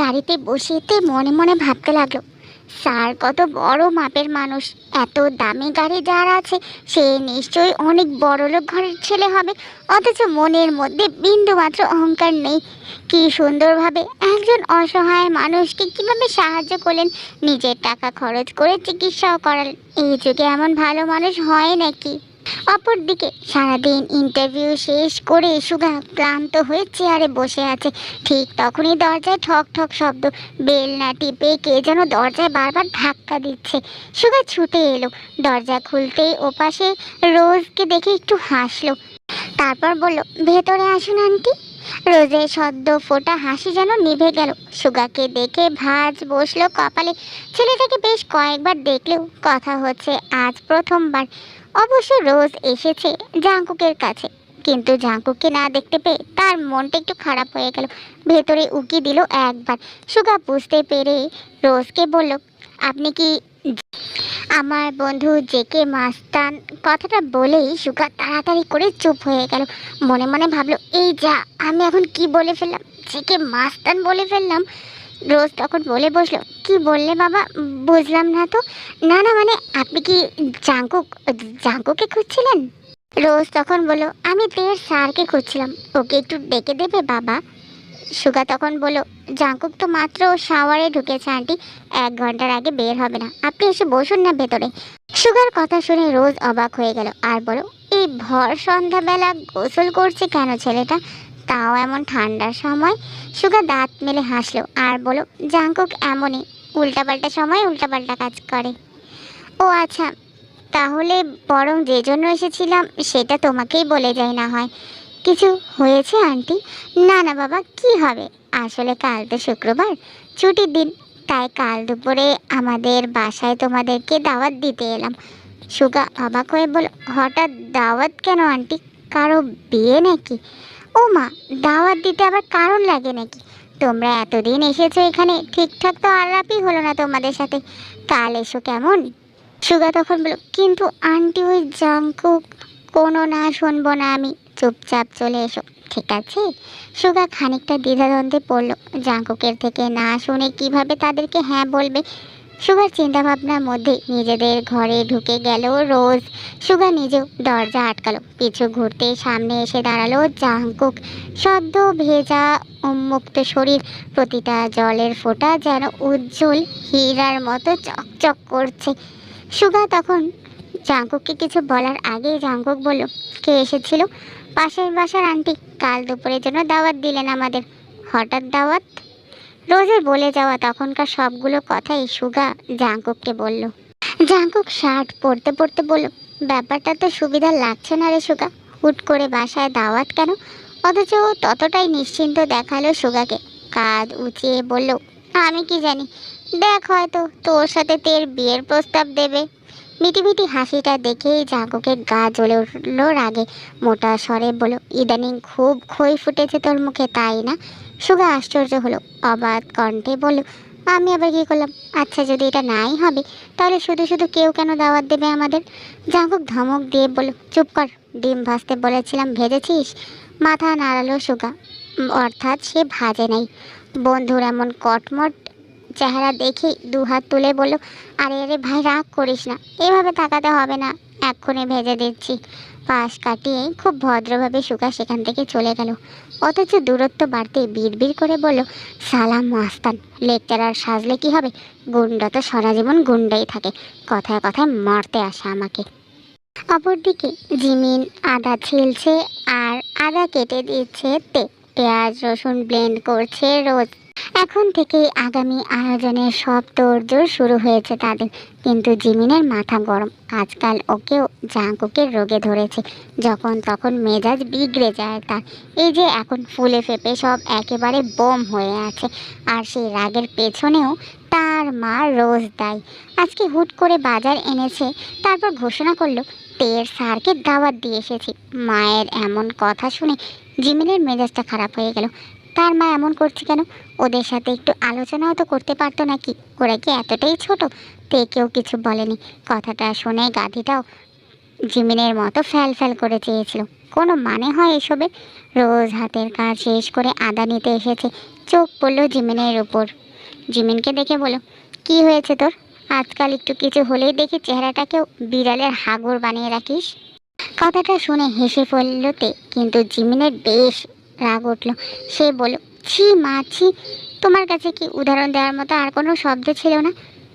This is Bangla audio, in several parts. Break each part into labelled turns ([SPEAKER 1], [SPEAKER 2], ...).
[SPEAKER 1] গাড়িতে বসেতে মনে মনে ভাবতে লাগল, স্যার, কত বড় মাপের মানুষ। এত দামি গাড়ি যার আছে, সে নিশ্চয়ই অনেক বড় লোক ঘরের ছেলে হবে। অথচ মনের মধ্যে বিন্দু মাত্র অহংকার নেই। কি সুন্দরভাবে একজন অসহায় মানুষকে কীভাবে সাহায্য করলেন, নিজের টাকা খরচ করে চিকিৎসাও করালেন। এই যুগে এমন ভালো মানুষ হয় নাকি? অপরদিকে সারাদিন ইন্টারভিউ শেষ করে সুগা ক্লান্ত হয়ে চেয়ারে বসে আছে। ঠিক তখনই দরজায় ঠক ঠক শব্দ বেল না টিপে কে যেন দরজায় বারবার ধাক্কা দিচ্ছে। সুগা ছুটে এলো, দরজা খুলতেই ওপাশে রোজকে দেখে একটু হাসলো। তারপর বলল, ভেতরে আসুন আন্টি রোজের সদ্য ফোটা হাসি যেন নিভে গেল। সুগাকে দেখে ভাজ বসল কপালে। ছেলেটাকে বেশ কয়েকবার দেখলেও কথা হচ্ছে আজ প্রথমবার। অবশ্য রোজ এসেছে জাঙ্কুকের কাছে। কিন্তু জাঙ্কুককে না দেখতে পেয়ে তার মনটা একটু খারাপ হয়ে গেল। ভেতরে উকি দিল একবার। সুগা বুঝতে পেরে রোজকে বলল, আপনি কি আমার বন্ধু জেকে মাস্তান কথাটা বলেই সুগা তাড়াতাড়ি করে চুপ হয়ে গেল। মনে মনে ভাবলো, এই যা, আমি এখন কি বলে ফেললাম? জেকে মাস্তান বলে ফেললাম। রোজ তখন বলে বসল, কি বললে বাবা? বুঝলাম না তো। না না মানে আপনি কি জাঙ্কুক, জাঙ্কুকে খুঁজছিলেন? রোজ তখন বলল, আমি তের স্যারকে খুঁজছিলাম। ওকে একটু ডেকে দেবে বাবা? সুগা তখন বলল, জাঙ্কুক তো মাত্র শাওয়ারে ঢুকেছে, আন্টি। এক ঘণ্টার আগে বের হবে না। আপনি এসে বসুন না ভেতরে। সুগার কথা শুনে রোজ অবাক হয়ে গেল আর বলো এই ভর সন্ধ্যাবেলা গোসল করছে কেন ছেলেটা? তাও এমন ঠান্ডার সময়? সুগা দাঁত মেলে হাসলো আর বলো জাঙ্কুক এমনই, উল্টাপাল্টা সময় উল্টাপাল্টা কাজ করে। ও আচ্ছা তাহলে বরং যে জন্য এসেছিলাম, সেটা তোমাকেই বলে যাই না হয়। কিছু হয়েছে, আন্টি? না না বাবা, কি হবে? আসলে কাল তো শুক্রবার, ছুটির দিন। তাই কাল দুপুরে আমাদের বাসায় তোমাদেরকে দাওয়াত দিতে এলাম। সুগা অবাক হয়ে বল, হঠাৎ দাওয়াত কেন আন্টি? কারও বিয়ে নাকি? ও মা দাওয়াত দিতে আবার কারণ লাগে নাকি? তোমরা এতদিন এসেছ এখানে, ঠিকঠাক তো আলাপই হলো না তোমাদের সাথে। কাল এসো কেমন? সুগা তখন বলল কিন্তু আন্টি ওই জাঙ্কুক কোনো না শুনব না আমি। চুপচাপ চলে এসো, ঠিক আছে? সুগা খানিকটা দ্বিধাদ্বন্দ্বে পড়ল। জাঙ্কুকের থেকে না শুনে কীভাবে তাদেরকে হ্যাঁ বলবে? সুগার চিন্তাভাবনার মধ্যে নিজেদের ঘরে ঢুকে গেল রোজ। সুগা নিজেও দরজা আটকালো। পিছু ঘুরতে সামনে এসে দাঁড়াল জাঙ্কুক। সদ্য ভেজা, উন্মুক্ত শরীর, প্রতিটা জলের ফোঁটা যেন উজ্জ্বল হীরার মতো চকচক করছে। সুগা তখন জাঙ্কুককে কিছু বলার আগেই জাঙ্কুক বলল, কে এসেছিল? পাশের বাসার আন্টি কাল দুপুরের জন্য দাওয়াত দিলেন আমাদের। হঠাৎ দাওয়াত? রোজের বলে যাওয়া তখনকার সবগুলো কথাই সুগা জাঙ্কুককে বলল। জাঙ্কুক শার্ট পরতে পরতে বলল, ব্যাপারটা তো সুবিধা লাগছে না রে সুগা। হুট করে বাসায় দাওয়াত কেন? অথচ ও ততটাই নিশ্চিন্ত দেখাল সুগাকে। কাঁধ উঁচিয়ে বলল, আমি কি জানি। দেখ হয়তো তোর সাথে তের বিয়ের প্রস্তাব দেবে। মিটি মিটি হাসিটা দেখেই জাঙ্কুকের গা জ্বলে উঠল রাগে। মোটা স্বরে বলো ইদানিং খুব খই ফুটেছে তোর মুখে, তাই না? সুগা আশ্চর্য হলো, অবাধ কণ্ঠে বলল, আমি আবার কি করলাম? আচ্ছা যদি এটা নাই হবে, তাহলে শুধু শুধু কেউ কেন দাওয়াত দেবে আমাদের? জাঙ্কুক ধমক দিয়ে বলল, চুপ কর, ডিম ভাজতে বলেছিলাম, ভেজেছিস? মাথা নাড়ালো সুগা। অর্থাৎ সে ভাজে নাই। বন্ধুর এমন কটমট চেহারা দেখেই দু হাত তুলে বলল, আরে আরে ভাই, রাগ করিস না। এভাবে তাকাতে হবে না। এক্ষুনি ভেজে দিচ্ছি। পাশ কাটিয়ে খুব ভদ্রভাবে সুগা সেখান থেকে চলে গেল। অথচ দূরত্ব বাড়তে বিড়বিড় করে বলল, সালাম মাস্তান লেকচারার সাজলে কি হবে? গুন্ডা তো সারা জীবন গুন্ডাই থাকে। কথায় কথায় মারতে আসে আমাকে। অপরদিকে জিমিন, আদা ছিলছে আর আদা কেটে দিচ্ছে তে। পেঁয়াজ, রসুন ব্লেন্ড করছে রোজ। এখন থেকেই আগামী আয়োজনের সব তোড়জোড় শুরু হয়েছে তাদের। কিন্তু জিমিনের মাথা গরম। আজকাল ওকেও জাঙ্কুকের রোগে ধরেছে। যখন তখন মেজাজ বিগড়ে যায় তার। এই যে এখন ফুলে ফেপে সব একেবারে বোম হয়ে আছে। আর সেই রাগের পেছনেও তার মা রোজ দেয়। আজকে হুট করে বাজার এনেছে, তারপর ঘোষণা করল, তের স্যারকে দাওয়াত দিয়ে এসেছি। মায়ের এমন কথা শুনে জিমিনের মেজাজটা খারাপ হয়ে গেল। তার মা এমন করছে কেন? ওদের সাথে একটু আলোচনাও তো করতে পারতো নাকি? ওরা কি এতটাই ছোট? তে কেউ কিছু বলেনি। কথাটা শুনে গাধিটাও জিমিনের মতো ফ্যাল ফ্যাল করে চেয়েছিল। কোনো মানে হয় এসবে? রোজ হাতের কাজ শেষ করে আদা নিতে এসেছে। চোখ পড়ল জিমিনের উপর। জিমিনকে দেখে বলো কি হয়েছে তোর? আজকাল একটু কিছু হলেই দেখি চেহারাটাকেও বিড়ালের হাগর বানিয়ে রাখিস? কথাটা শুনে হেসে ফেললোতে কিন্তু জিমিনের বেশ রাগ উঠল। সে বলল, ছি মা, ছি। তোমার কাছে কি উদাহরণ দেওয়ার মতো আর কোনো শব্দ ছিল না?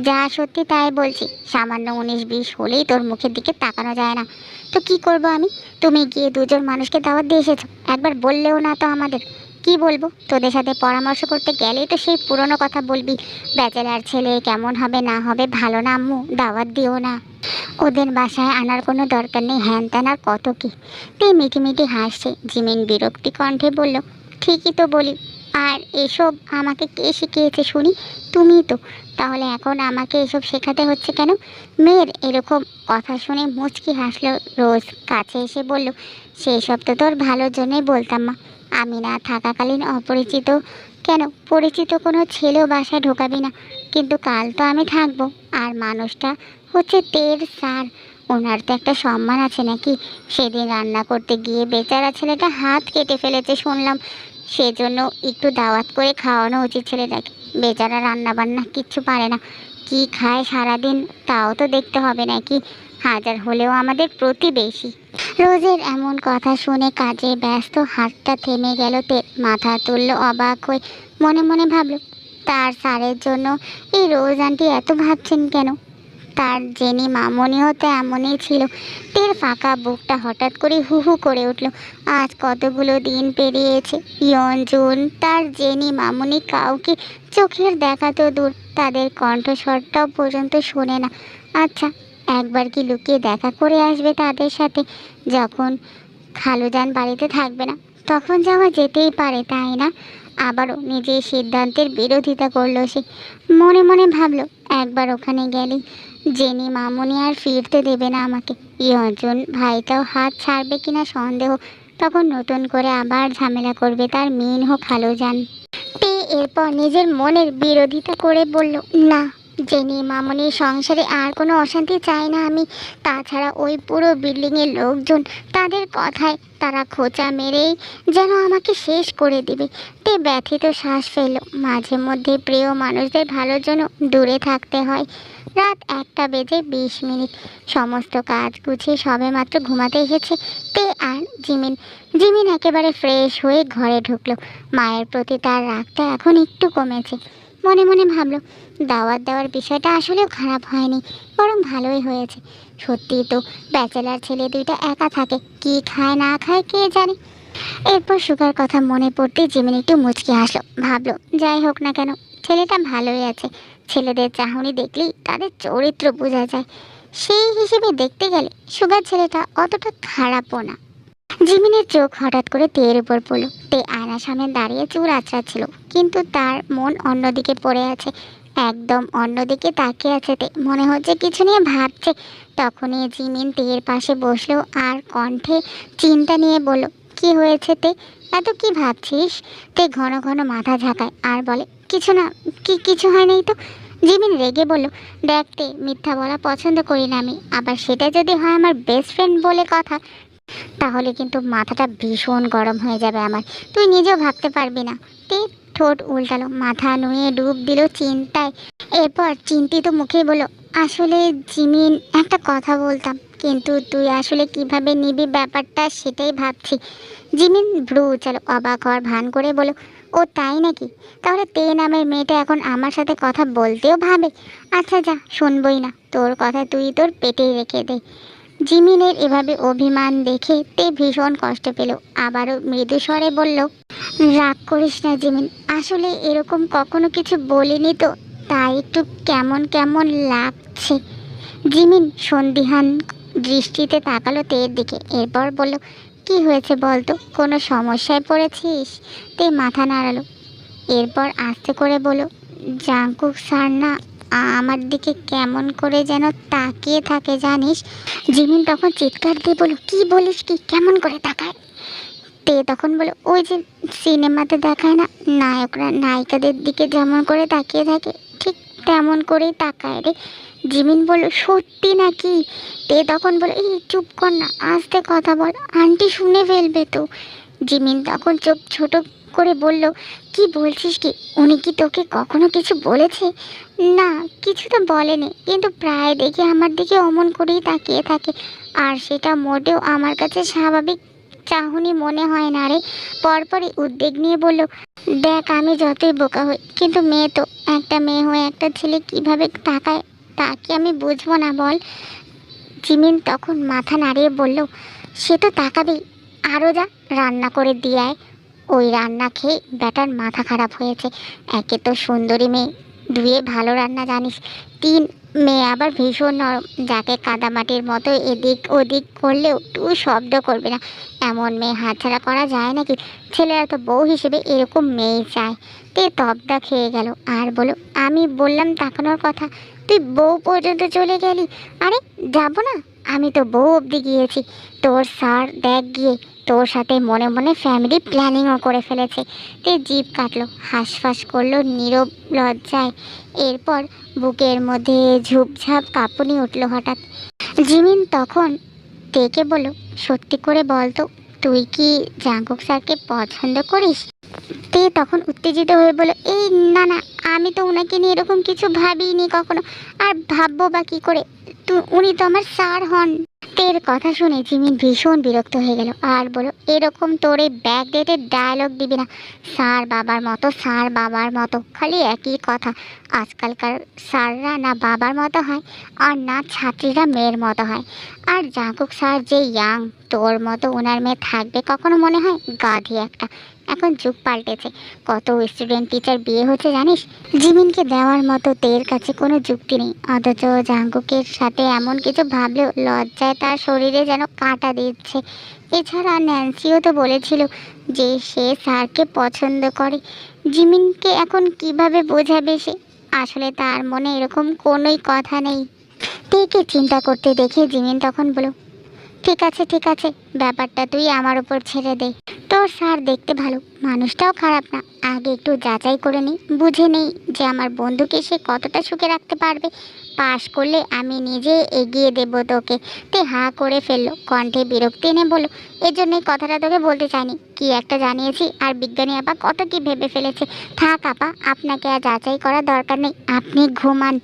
[SPEAKER 1] যা সত্যি তাই বলছি। সামান্য উনিশ বিশ হলেই তোর মুখের দিকে তাকানো যায় না। তো কি করব আমি? তুমি গিয়ে দুজন মানুষকে দাওয়াত দিয়ে এসেছ। একবার বললেও না তো আমাদের। কি বলব? তোদের সাথে পরামর্শ করতে গেলেই তো সেই পুরনো কথা বলবি। ব্যাচেলার ছেলে কেমন হবে না হবে ভালো না আম্মু, দাওয়াত দিও না। ওদের বাসায় আনার কোনো দরকার নেই, হ্যান ত্যান আর কত কি। তুই মিটি মিটি হাসছে, জিমিন বিরক্তি কণ্ঠে বলল, ঠিকই তো বলি, আর এসব আমাকে কে শিখিয়েছে শুনি? তুমিই তো। তাহলে এখন আমাকে এসব শেখাতে হচ্ছে কেন? মেয়ের এরকম কথা শুনে মুচকি হাসলো রোজ। কাছে এসে বলল সেই সব তো তোর ভালোর জন্যই বলতাম মা। আমি না থাকাকালীন অপরিচিত, কেন? পরিচিত কোনো ছেলেও বাসায় ঢোকাবি না। কিন্তু কাল তো আমি থাকব। আর মানুষটা হচ্ছে তের সার ওনার তো একটা সম্মান আছে নাকি? সেদিন রান্না করতে গিয়ে বেচারা ছেলেটা হাত কেটে ফেলেছে শুনলাম। সেজন্য একটু দাওয়াত করে খাওয়ানো উচিত ছেলেটাকে। বেচারা রান্না বান্না কিচ্ছু পারে না। কি খায় সারাদিন তাও তো দেখতে হবে নাকি? হাজার হলেও আমাদের প্রতিবেশী। রোজের এমন কথা শুনে কাজে ব্যস্ত হাতটা থেমে গেল তে মাথা তুলল অবাক হয়ে। মনে মনে ভাবলো তার স্যারের জন্য, এই রোজ আন্টি এত ভাবছেন কেন? তার জেনি মামনিও তো এমনই ছিল। তের ফাঁকা বুকটা হঠাৎ করে হু হু করে উঠল। আজ কতগুলো দিন পেরিয়েছে, ইয়ন, জুন। তার জেনি মামনি কাউকে চোখের দেখা তো দূর, তাদের কণ্ঠস্বরটাও পর্যন্ত শোনে না। আচ্ছা একবার কি লুকিয়ে দেখা করে আসবে তাদের সাথে? যখন খালুজান বাড়িতে থাকবে না, তখন যাওয়া যেতেই পারে, তাই না? আবারও নিজের সিদ্ধান্তের বিরোধিতা করল সে। মনে মনে ভাবলো, একবার ওখানে গেলেই জেনি মামুনি আর ফিরতে দেবে না আমাকে। ইয়জন ভাইটাও হাত ছাড়বে কিনা সন্দেহ, তখন নতুন করে আবার ঝামেলা করবে তার মিন হোক খালো যান পে এরপর নিজের মনের বিরোধিতা করে বলল, না জেনি মামনির সংসারে আর কোনো অশান্তি চাই না আমি। তাছাড়া ওই পুরো বিল্ডিংয়ের লোকজন, তাদের কথায় তারা খোঁচা মেরেই যেন আমাকে শেষ করে দিবে। তে ব্যথিত শ্বাস ফেলল। মাঝে মধ্যে প্রিয় মানুষদের ভালোর জন্য দূরে থাকতে হয়। রাত একটা বেজে বিশ মিনিট। সমস্ত কাজ গুছিয়ে সবে মাত্র ঘুমাতে এসেছে। তে আর জিমিন। জিমিন একেবারে ফ্রেশ হয়ে ঘরে ঢুকলো। মায়ের প্রতি তার রাগটা এখন একটু কমেছে। মনে মনে ভাবলো, দাওয়াত দেওয়ার বিষয়টা আসলেও খারাপ হয়নি, বরং ভালোই হয়েছে। সত্যি তো, ব্যাচেলার ছেলে দুইটা একা থাকে, কি খায় না খায় কে জানে। এরপর সুগার কথা মনে পড়তে জিমিন একটু মুচকি হাসলো, ভাবলো, যাই হোক না কেন, ছেলেটা ভালোই আছে, ছেলেদের চাহনি দেখলেই তাদের চরিত্র বোঝা যায়। সেই হিসেবে দেখতে গেলে সুগার ছেলেটা অতটা খারাপও না। জিমিনের চোখ হঠাৎ করে তেয়ের উপর পড়ল। তে আয়নার সামনে দাঁড়িয়ে চুল আঁচড়াচ্ছিল, কিন্তু তার মন অন্যদিকে পড়ে আছে, একদম অন্যদিকে তাকিয়ে আছে তে। মনে হচ্ছে কিছু নিয়ে ভাবছে। তখনই জিমিন তেয়ের পাশে বসল আর কণ্ঠে চিন্তা নিয়ে বলল, কি হয়েছে তে? এত কি ভাবছিস? তে ঘন ঘন মাথা ঝাঁকায় আর বলে, কিছু না, কি, কিছু হয় নাই তো? জিমিন রেগে বলল দেখতে মিথ্যা বলা পছন্দ করি না আমি। আবার সেটা যদি হয় আমার বেস্ট ফ্রেন্ড বলে কথা তাহলে কিন্তু মাথাটা ভীষণ গরম হয়ে যাবে আমার। তুই নিজেও ভাবতে পারবি না। তে, ঠোঁট উল্টালো। মাথা নুয়ে ডুব দিল চিন্তায়। এরপর চিন্তিত মুখে বলল, আসলে জিমিন, একটা কথা বলতাম। কিন্তু তুই আসলে কীভাবে নিবি ব্যাপারটা সেটাই ভাবছি। জিমিন ভ্রু উচালো অবাক হওয়ার ভান করে বলো ও তাই নাকি? তাহলে তে নামের মেয়েটা এখন আমার সাথে কথা বলতেও ভাবে। আচ্ছা যা, শুনবই না। তোর কথা তুই তোর পেটেই রেখে দে। জিমিনের এভাবে অভিমান দেখে তে ভীষণ কষ্ট পেল। আবারও মৃদু স্বরে বলল, রাগ করিস না জিমিন, আসলে এরকম কখনো কিছু বলিনি তো, তাই একটু কেমন কেমন লাগছে। জিমিন সন্দিহান দৃষ্টিতে তাকালো তের দিকে, এরপর বলল, কি হয়েছে বলতো, কোনো সমস্যায় পড়েছিস? তে মাথা নাড়ালো, এরপর আস্তে করে বলো জাঙ্কুক স্যার না আমার দিকে কেমন করে যেন তাকিয়ে থাকে, জানিস? জিমিন তখন চিৎকার দিয়ে বলো কি বলিস কি? কেমন করে তাকায়? তে তখন বলো ওই যে সিনেমাতে দেখায় না, নায়করা, নায়িকাদের দিকে যেমন করে তাকিয়ে থাকে, ঠিক তেমন করেই তাকায় রে। জিমিন বলল, সত্যি নাকি? তে তখন বলে এই চুপ কর না, আস্তে কথা বল, আন্টি শুনে ফেলবে তো। জিমিন তখন চোখ ছোট করে বলল, কি বলছিস কি? উনি কি তোকে কখনো কিছু বলেছে? না, কিছু তো বলেনি, কিন্তু প্রায় দেখি আমার দিকে অমন করেই তাকিয়ে থাকে। আর সেটা মোটেও আমার কাছে স্বাভাবিক চাহনি মনে হয় না রে। পরপরই উদ্বেগ নিয়ে বলল, দেখ, আমি যতই বোকা হই, কিন্তু মেয়ে তো, একটা মেয়ে হয়ে একটা ছেলে কীভাবে তাকায় তাকে আমি বুঝব না বল? জিমিন তখন মাথা নাড়িয়ে বলল, সে তো তাকাবেই আরও যা, রান্না করে দিয়ে আয়। ওই রান্না খেয়ে ব্যাটার মাথা খারাপ হয়েছে। একে তো সুন্দরী মেয়ে, দুয়ে ভালো রান্না জানিস। তিন মেয়ে আবার ভীষণ নরম, যাকে কাদামাটির মতো এদিক ওদিক করলেও তুই শব্দ করবে না। এমন মেয়ে হাতছাড়া করা যায় নাকি? ছেলেরা তো বউ হিসেবে এরকম মেয়ে চায়। তে তবদা খেয়ে গেল। আর বলো, আমি বললাম তাকানোর কথা, তুই বউ পর্যন্ত চলে গেলি? আরে, যাব না। আমি তো বউ অবধি গিয়েছি। তোর স্যার দেখ গিয়ে তোর সাথে মনে মনে ফ্যামিলি প্ল্যানিংও করে ফেলেছে। তে জিভ কাটলো, হাঁসফাঁস করল নীরব লজ্জায়। এরপর বুকের মধ্যে ঝুপঝাপ কাঁপুনি উঠল হঠাৎ। জিমিন তখন তেকে বলো সত্যি করে বলতো তুই কি জাঙ্কুক স্যারকে পছন্দ করিস? তে তখন উত্তেজিত হয়ে বলল, এই না না, আমি তো ওনাকে নিয়ে এরকম কিছু ভাবিনি কখনো। আর ভাববো বা কী করে? তু, উনি তো আমার স্যার হন। তের কথা শুনে জিমিন ভীষণ বিরক্ত হয়ে গেল আর বলো, এরকম তোর এই ব্যাক ডেটের ডায়লগ দিবি না। স্যার বাবার মতো, স্যার বাবার মতো, খালি একই কথা। আজকালকার স্যাররা না বাবার মতো হয় আর না ছাত্রীরা মেয়ের মতো হয়। আর জাঁকুক স্যার যে ইয়াং তোর মতো ওনার মেয়ে থাকবে কখনো মনে হয়? গাধি একটা। এখন যুগ পাল্টেছে। কত স্টুডেন্ট টিচার বিয়ে হচ্ছে জানিস? জিমিনকে দেওয়ার মতো তের কাছে কোনো যুক্তি নেই। অথচ জাঙ্গুকের সাথে এমন কিছু ভাবলেও লজ্জায় তার শরীরে যেন কাটা দিচ্ছে। এছাড়া ন্যান্সিও তো বলেছিল যে সে স্যারকে পছন্দ করে। জিমিনকে এখন কীভাবে বোঝাবে সে? আসলে তার মনে এরকম কোনোই কথা নেই। তেকে চিন্তা করতে দেখে জিমিন তখন বলো ঠিক আছে ঠিক আছে, ব্যাপারটা তুই আমার উপর ছেড়ে দে। স্যার, দেখতে ভালো। মানুষটাও খারাপ না। আগে একটু যাচাই করে নিই। বুঝে নেই যে আমার বন্ধুকে সে কতটা সুখে রাখতে পারবে। পাশ করলে আমি নিজে এগিয়ে দেব তোকে। তে হাঁ করে ফেলল। কণ্ঠে বিরক্তি এনে বলল এর জন্যই কথাটা তোকে বলতে চাইনি। কি একটা জানিয়েছি আর বিজ্ঞানী আপা কত কি ভেবে ফেলেছে। থাক আপা, আপনাকে আর যাচাই করার দরকার নেই। আপনি ঘুমান।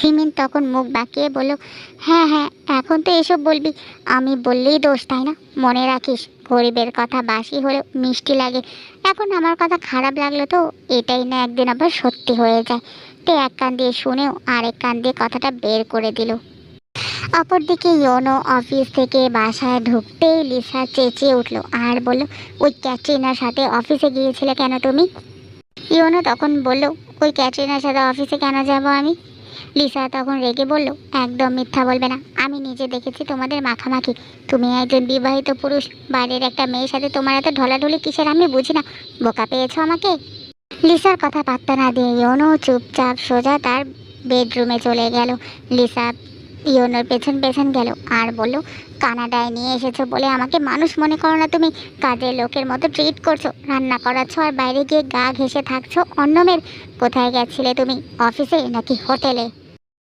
[SPEAKER 1] ঘিমিন তখন মুখ বাঁকিয়ে বলল হ্যাঁ হ্যাঁ এখন তো এসব বলবি। আমি বললেই দোষ, তাই না? মনে রাখিস, গরিবের কথা বাসি হলেও মিষ্টি লাগে। এখন আমার কথা খারাপ লাগল তো, এটাই না একদিন আবার সত্যি হয়ে যায়। তো এক কান দিয়ে শুনেও আরেক কান দিয়ে কথাটা বের করে দিল। অপরদিকে ইয়োনো অফিস থেকে বাসায় ঢুকতেই লিসা চেঁচিয়ে উঠল আর বলল, ওই ক্যাটরিনার সাথে অফিসে গিয়েছিলে কেন তুমি? ইয়োনো তখন বলল, ওই ক্যাটরিনার সাথে অফিসে কেন যাব আমি? লিসা তখন রেগে বলল, একদম মিথ্যা বলবে না। আমি নিজে দেখেছি তোমাদের মাখামাখি। তুমি একজন বিবাহিত পুরুষ। বাড়ির একটা মেয়ের সাথে তোমার এত ঢলাঢলি কিসের আমি বুঝি না। বোকা পেয়েছ আমাকে? লিসার কথা পাত্তা না দিয়ে ইয়নো চুপচাপ সোজা তার বেডরুমে চলে গেল। লিসা ইয়োনোর পেছন পেছন গেল আর বলল, কানাডায় নিয়ে এসেছ বলে আমাকে মানুষ মনে করো না তুমি। কাজের লোকের মতো ট্রিট করছ, রান্না করাচ্ছ আর বাইরে গিয়ে গা ঘেসে থাকছো অন্য মেয়ের। কোথায় গেছিলে তুমি, অফিসে নাকি হোটেলে?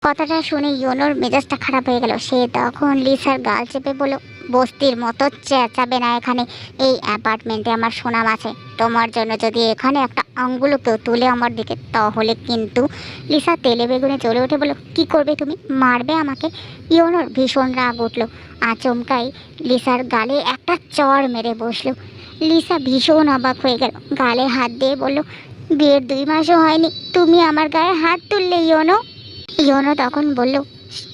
[SPEAKER 1] কথাটা শুনে ইয়োনোর মেজাজটা খারাপ হয়ে গেল। সে তখন লিসার গাল চেপে বলল বস্তির মতো চেঁচাবে না এখানে। এই অ্যাপার্টমেন্টে আমার সুনাম আছে। তোমার জন্য যদি এখানে একটা আঙ্গুলো কেউ তুলে আমার দিকে তাহলে কিন্তু লিসা তেলে বেগুনে চলে উঠে বলল, কি করবে তুমি? মারবে আমাকে? ইয়োনোর ভীষণ রাগ উঠল। আচমকাই লিসার গালে একটা চড় মেরে বসল। লিসা ভীষণ অবাক হয়ে গেল। গালে হাত দিয়ে বলল বিয়ের দুই মাসও হয়নি, তুমি আমার গায়ে হাত তুললে ইয়োনো? ইয়োনো তখন বলল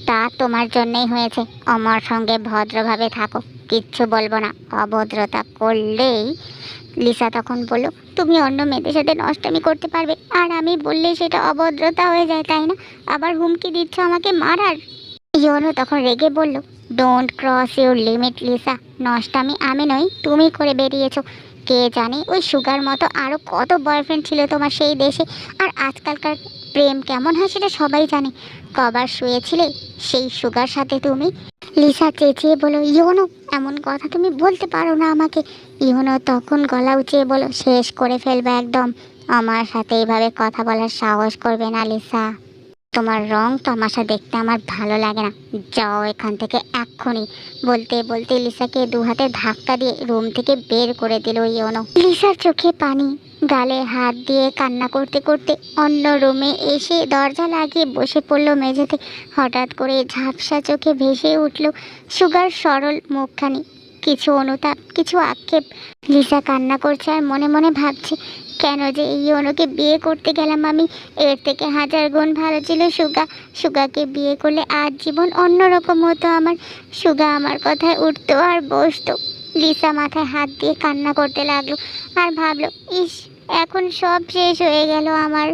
[SPEAKER 1] তা তোমার জন্যই হয়েছে। আমার সঙ্গে ভদ্রভাবে থাকো, কিচ্ছু বলব না। অভদ্রতা করলেই লিসা তখন বলল, তুমি অন্য মেয়েদের সাথে নষ্টমি করতে পারবে। আর আমি বললে সেটা অভদ্রতা হয়ে যায়, তাই না? আবার হুমকি দিচ্ছ আমাকে মারার? ইয়োনো তখন রেগে বলল don't cross your limit Lisa. নষ্টামি আমি নই, তুমি করে বেরিয়েছো। কে জানে ওই সুগার মতো আরও কত বয়ফ্রেন্ড ছিল তোমার সেই দেশে। আর আজকালকার প্রেম কেমন হয় সেটা সবাই জানে। কবার শুয়েছিলে, সেই সুগার সাথে তুমি? লিসা চেঁচিয়ে বলো ইহনো, এমন কথা তুমি বলতে পারো না আমাকে। ইয়োনো তখন গলা উঁচিয়ে বলো শেষ করে ফেলবে একদম। আমার সাথে এইভাবে কথা বলার সাহস করবে না লিসা। তোমার রং তামাশা দেখতে আমার ভালো লাগে না। যাও এখান থেকে এক্ষুনি। বলতে বলতে লিসাকে দু হাতে ধাক্কা দিয়ে রুম থেকে বের করে দিল ইয়নো। লিসার চোখে পানি, গালে হাত দিয়ে কান্না করতে করতে অন্য রুমে এসে দরজা লাগিয়ে বসে পড়ল মেঝেতে। হঠাৎ করে ঝাপসা চোখে ভেসে উঠল সুগার সরল মুখখানি। কিছু অনুতাপ, কিছু আক্ষেপ। লিসা কান্না করছে আর মনে মনে ভাবছে কেন যে এই অনুকে বিয়ে করতে গেলাম আমি? এর থেকে হাজার গুণ ভালো ছিল সুগা। সুগাকে বিয়ে করলে আজ জীবন অন্যরকম হতো আমার। সুগা আমার কথায় উঠতো আর বসতো। লিসা মাথায় হাত দিয়ে কান্না করতে লাগল আর ভাবলো, ইস, এখন সব শেষ হয়ে গেল আমার।